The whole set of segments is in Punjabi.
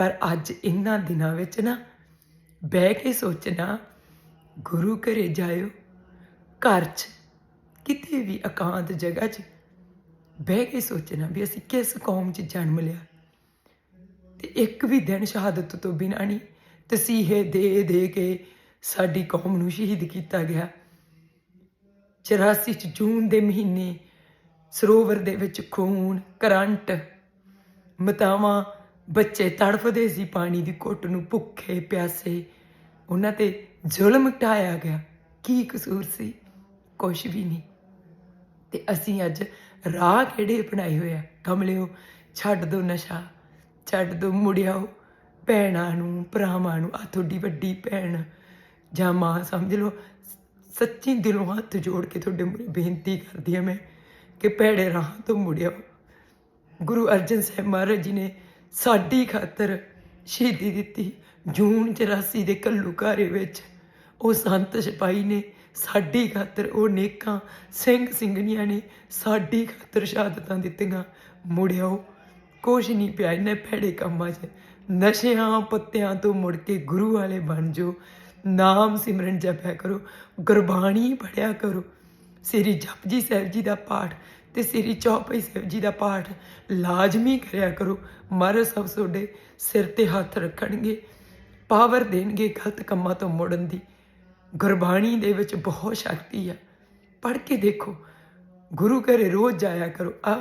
ਪਰ ਅੱਜ ਇਹਨਾਂ ਦਿਨਾਂ ਵਿੱਚ ਨਾ ਬਹਿ ਕੇ ਸੋਚਣਾ, ਗੁਰੂ ਘਰੇ ਜਾਇਓ, ਘਰ 'ਚ ਕਿਤੇ ਵੀ ਇਕਾਂਤ ਜਗ੍ਹਾ 'ਚ ਬਹਿ ਕੇ ਸੋਚਣਾ ਵੀ ਅਸੀਂ ਕਿਸ ਕੌਮ 'ਚ ਜਨਮ ਲਿਆ। ਤੇ ਇੱਕ ਵੀ ਦਿਨ ਸ਼ਹਾਦਤ ਤੋਂ ਬਿਨਾਂ ਨਹੀਂ ਤਸੀਹੇ ਦੇ ਦੇ ਕੇ ਸਾਡੀ ਕੌਮ ਨੂੰ ਸ਼ਹੀਦ ਕੀਤਾ ਗਿਆ। 84 ਚ ਜੂਨ ਦੇ ਮਹੀਨੇ, ਸਰੋਵਰ ਦੇ ਵਿੱਚ ਖੂਨ, ਕਰੰਟ, ਮਤਾਵਾਂ ਬੱਚੇ ਤੜਫਦੇ ਸੀ ਪਾਣੀ ਦੀ ਘੁੱਟ ਨੂੰ ਭੁੱਖੇ ਪਿਆਸੇ। ਉਹਨਾਂ ਤੇ ਜ਼ੁਲਮ ਢਾਇਆ ਗਿਆ। ਕੀ ਕਸੂਰ ਸੀ? ਕੁਛ ਵੀ ਨਹੀਂ। ਤੇ ਅਸੀਂ ਅੱਜ ਰਾਹ ਕਿਹੜੇ ਅਪਣਾਏ ਹੋਏ ਆ? ਕਮਲਿਓ, ਛੱਡ ਦੋ ਨਸ਼ਾ। ਛੱਡ ਦੋ ਮੁੜਿਆਓ। ਭੈਣਾਂ ਨੂੰ, ਭਰਾਵਾਂ ਨੂੰ ਆ ਤੁਹਾਡੀ ਵੱਡੀ ਭੈਣ। ਜਾਂ ਮਾਂ, ਸਮਝ ਲਓ। ਸੱਚੀ ਦਿਲੋਂ ਹੱਥ ਜੋੜ ਕੇ ਤੁਹਾਡੇ ਮੂਹਰੇ ਬੇਨਤੀ ਕਰਦੀ ਹਾਂ ਮੈਂ ਕਿ ਭੈੜੇ ਰਾਹ ਤੋਂ ਮੁੜਿਆਓ। ਗੁਰੂ ਅਰਜਨ ਸਾਹਿਬ ਮਹਾਰਾਜ ਜੀ ਨੇ ਸਾਡੀ ਖਾਤਰ ਸ਼ਹੀਦੀ ਦਿੱਤੀ ਜੂਨ 84 ਦੇ ਘੱਲੂਘਾਰੇ ਵਿੱਚ। ਉਹ ਸੰਤ ਸਿਪਾਹੀ ਨੇ ਸਾਡੀ ਖਾਤਰ, ਉਹ ਨੇਕਾਂ ਸਿੰਘ ਸਿੰਘਣੀਆਂ ਨੇ ਸਾਡੀ ਖਾਤਰ ਸ਼ਹਾਦਤਾਂ ਦਿੱਤੀਆਂ। ਮੁੜਿਓ ਕੁਛ ਨਹੀਂ ਪਿਆ ਇਹਨੇ ਭੈੜੇ ਕੰਮਾਂ 'ਚ। ਨਸ਼ਿਆਂ ਪੱਤਿਆਂ ਤੋਂ ਮੁੜ ਕੇ ਗੁਰੂ ਵਾਲੇ ਬਣ ਜਾਓ। ਨਾਮ ਸਿਮਰਨ ਜਪਿਆ ਕਰੋ, ਗੁਰਬਾਣੀ ਪੜਿਆ ਕਰੋ। ਸ੍ਰੀ ਜਪਜੀ ਸਾਹਿਬ ਜੀ ਦਾ ਪਾਠ ਤੇ ਸ੍ਰੀ ਚੌਪਈ ਸਾਹਿਬ ਜੀ ਦਾ ਪਾਠ ਲਾਜ਼ਮੀ ਕਰਿਆ ਕਰੋ। ਮਹਾਰਾਜ ਸਭ ਤੁਹਾਡੇ ਸਿਰ ਤੇ ਹੱਥ ਰੱਖਣਗੇ, ਪਾਵਰ ਦੇਣਗੇ ਗਲਤ ਕੰਮਾਂ ਤੋਂ ਮੁੜਨ ਦੀ। ਗੁਰਬਾਣੀ ਦੇ ਵਿੱਚ ਬਹੁਤ ਸ਼ਕਤੀ ਆ। ਪੜ੍ਹ ਕੇ ਦੇਖੋ, ਗੁਰੂ ਘਰੇ ਰੋਜ਼ ਜਾਇਆ ਕਰੋ। ਆ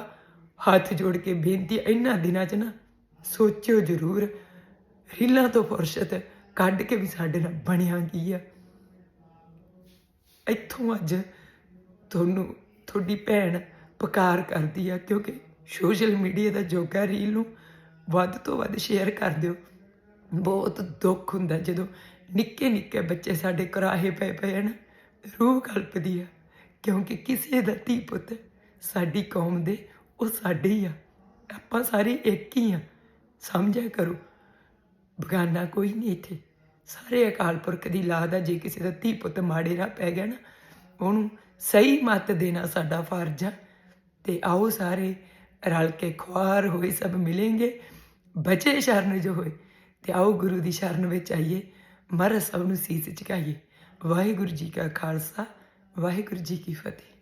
ਹੱਥ ਜੋੜ ਕੇ ਬੇਨਤੀ ਇਹਨਾਂ ਦਿਨਾਂ 'ਚ ਨਾ ਸੋਚਿਓ ਜ਼ਰੂਰ, ਰੀਲਾਂ ਤੋਂ ਫੁਰਸਤ ਕੱਢ ਕੇ ਵੀ ਸਾਡੇ ਨਾਲ ਬਣਿਆ ਕੀ ਆ। ਇੱਥੋਂ ਅੱਜ ਤੁਹਾਨੂੰ, ਤੁਹਾਡੀ ਭੈਣ ਪਕਾਰ ਕਰਦੀ ਆ, ਕਿਉਂਕਿ ਸੋਸ਼ਲ ਮੀਡੀਆ ਦਾ ਜੋਗਾ ਰੀਲ ਨੂੰ ਵੱਧ ਤੋਂ ਵੱਧ ਸ਼ੇਅਰ ਕਰ ਦਿਓ। ਬਹੁਤ ਦੁੱਖ ਹੁੰਦਾ ਜਦੋਂ ਨਿੱਕੇ ਨਿੱਕੇ ਬੱਚੇ ਸਾਡੇ ਕਰਾਹੇ ਪਏ ਪਏ ਹਨ, ਰੂਹ ਕਲਪਦੀ ਆ, ਕਿਉਂਕਿ ਕਿਸੇ ਦਾ ਧੀ ਪੁੱਤ ਸਾਡੀ ਕੌਮ ਦੇ, ਉਹ ਸਾਡੇ ਹੀ ਆ। ਆਪਾਂ ਸਾਰੇ ਇੱਕ ਹੀ ਆ, ਸਮਝਿਆ ਕਰੋ। ਬਗਾਨਾ ਕੋਈ ਨਹੀਂ ਇੱਥੇ। ਸਾਰੇ ਅਕਾਲ ਪੁਰਖ ਦੀ ਲਾਦ ਆ, ਜੇ ਕਿਸੇ ਦਾ ਧੀ ਪੁੱਤ ਮਾੜੇ ਰਾਹ ਪੈ ਗਿਆ ਨਾ, ਉਹਨੂੰ ਸਹੀ ਮੱਤ ਦੇਣਾ ਸਾਡਾ ਫਰਜ਼ ਆ। ਤੇ ਆਓ ਸਾਰੇ ਰਲ ਕੇ ਖੁਆਰ ਹੋਏ ਸਭ ਮਿਲेंगे ਬਚੇ ਸ਼ਰਨ ਜੋ ਹੋਏ, ਤੇ ਆਓ ਗੁਰੂ ਦੀ ਸ਼ਰਨ ਵਿੱਚ ਆਈਏ। ਮਹਾਰਾਜ ਸਭ ਨੂੰ ਸੀਸ ਝੁਕਾਈਏ ਵਾਹਿਗੁਰੂ ਜੀ ਕਾ ਖਾਲਸਾ, ਵਾਹਿਗੁਰੂ ਜੀ ਕੀ ਫਤਿਹ।